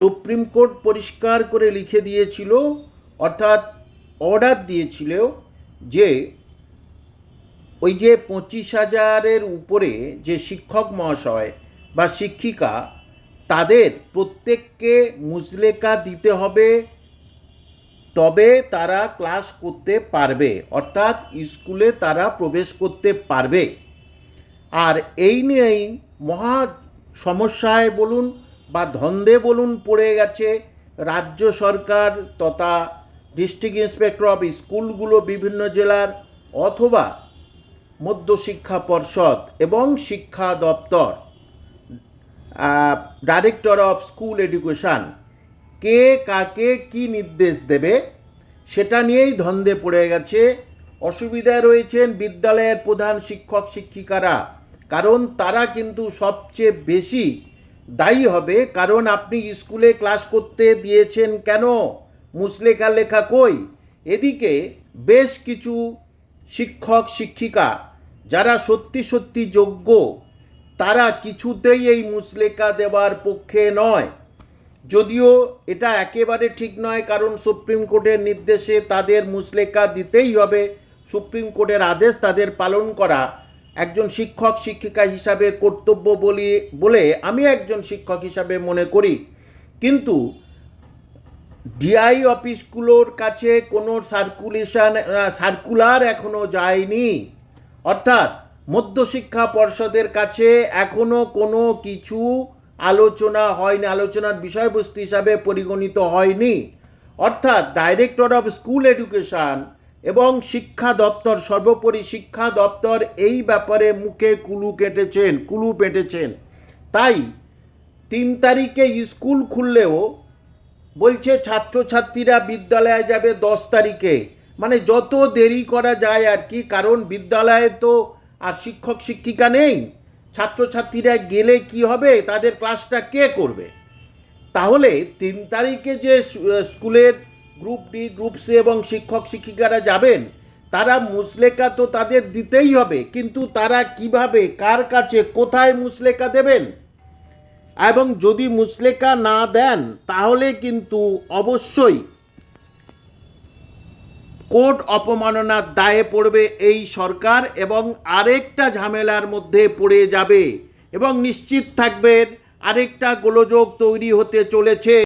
Supreme court পরিষ্কার করে লিখে দিয়েছিল, অর্থাৎ অর্ডার দিয়েছিল যে ওই যে পঁচিশ হাজারের উপরে যে শিক্ষক মহাশয় বা শিক্ষিকা, তাদের প্রত্যেককে মুজলেকা দিতে হবে, তবে তারা ক্লাস করতে পারবে, অর্থাৎ স্কুলে তারা প্রবেশ করতে পারবে। আর এই নিয়েই মহা সমস্যায় বলুন বা ধন্দে বলুন পড়ে গেছে রাজ্য সরকার তথা ডিস্ট্রিক্ট ইন্সপেক্টর অফ স্কুলগুলো বিভিন্ন জেলার অথবা মধ্যশিক্ষা পর্ষদ এবং শিক্ষা দপ্তর ডাইরেক্টর অফ স্কুল এডুকেশন কে কাকে কি নির্দেশ দেবে সেটা নিয়েই ধন্দে পড়ে গেছে। অসুবিধায় রয়েছেন বিদ্যালয়ের প্রধান শিক্ষক শিক্ষিকারা, কারণ তারা কিন্তু সবচেয়ে বেশি দায়ী হবে, কারণ আপনি স্কুলে ক্লাস করতে দিয়েছেন কেন? মুসলেখা লেখা কই? এদিকে বেশ কিছু শিক্ষক, শিক্ষিকা যারা সত্যি সত্যি যোগ্য, তারা কিছুতেই এই মুসলেখা দেওয়ার পক্ষে নয়। যদিও এটা একেবারে ঠিক নয়, কারণ সুপ্রিম কোর্টের নির্দেশে তাদের মুসলেখা দিতেই হবে। সুপ্রিম কোর্টের আদেশ তাদের পালন করা একজন শিক্ষক, শিক্ষিকা হিসাবে কর্তব্য বলি, বলে আমি একজন শিক্ষক হিসাবে মনে করি। কিন্তু ডিআই অফিসগুলোর কাছে কোনো সার্কুলেশন সার্কুলার এখনও যায়নি। অর্থাৎ মধ্যশিক্ষা পর্ষদের কাছে এখনও কোনো কিছু আলোচনা হয়নি, আলোচনার বিষয়বস্তু হিসাবে পরিগণিত হয়নি। অর্থাৎ ডাইরেক্টর অফ স্কুল এডুকেশন এবং শিক্ষা দপ্তর, সর্বোপরি শিক্ষা দপ্তর এই ব্যাপারে মুখে কুলু কেটেছেন, কুলু পেটেছেন। তাই তিন তারিখে স্কুল খুললেও বলছে ছাত্রছাত্রীরা বিদ্যালয়ে যাবে দশ তারিখে। মানে যত দেরি করা যায় আর কি, কারণ বিদ্যালয়ে তো আর শিক্ষক, শিক্ষিকা নেই। ছাত্রছাত্রীরা গেলে কি হবে, তাদের ক্লাসটা কে করবে? তাহলে তিন তারিখে যে স্কুলের গ্রুপ ডি, গ্রুপ সি এবং শিক্ষক, শিক্ষিকারা যাবেন, তারা মুসলেকা তো তাদের দিতেই হবে, কিন্তু তারা কীভাবে, কার কাছে, কোথায় মুসলেকা দেবেন? এবং যদি মুসলেকা না দেন, তাহলে কিন্তু অবশ্যই কোর্ট অপমাননার দায়ে পড়বে এই সরকার এবং আরেকটা ঝামেলার মধ্যে পড়ে যাবে এবং নিশ্চিত থাকবেন, আরেকটা গোলযোগ তৈরি হতে চলেছে।